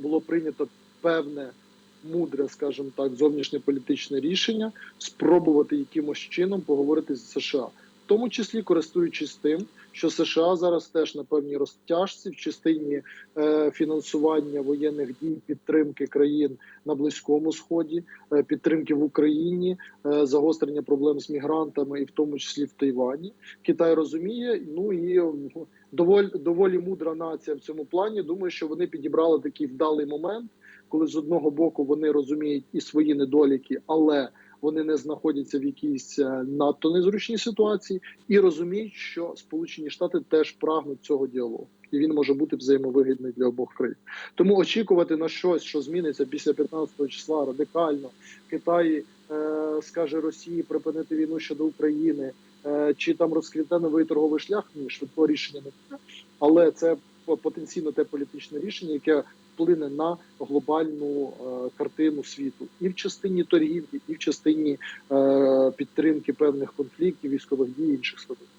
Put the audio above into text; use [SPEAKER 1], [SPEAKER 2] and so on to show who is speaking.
[SPEAKER 1] було прийнято певне мудре, скажімо так, зовнішньополітичне рішення спробувати якимось чином поговорити з США, тому числі користуючись тим, що США зараз теж на певній розтяжці в частині е, фінансування воєнних дій, підтримки країн на близькому сході, е, підтримки в Україні, е, загострення проблем з мігрантами, і в тому числі в Тайвані. Китай розуміє. Ну і м, доволі доволі мудра нація в цьому плані. Думаю, що вони підібрали такий вдалий момент, коли з одного боку вони розуміють і свої недоліки, але вони не знаходяться в якійсь е, надто незручній ситуації, і розуміють, що Сполучені Штати теж прагнуть цього діалогу, і він може бути взаємовигідний для обох країн. Тому очікувати на щось, що зміниться після 15 числа радикально Китай е, скаже Росії припинити війну щодо України, е, чи там розквіте новий торговий шлях, ні, швидкого рішення не буде. Але це потенційно те політичне рішення, яке вплине на глобальну е, картину світу і в частині торгівлі, і в частині е, підтримки певних конфліктів, військових дій інших складових.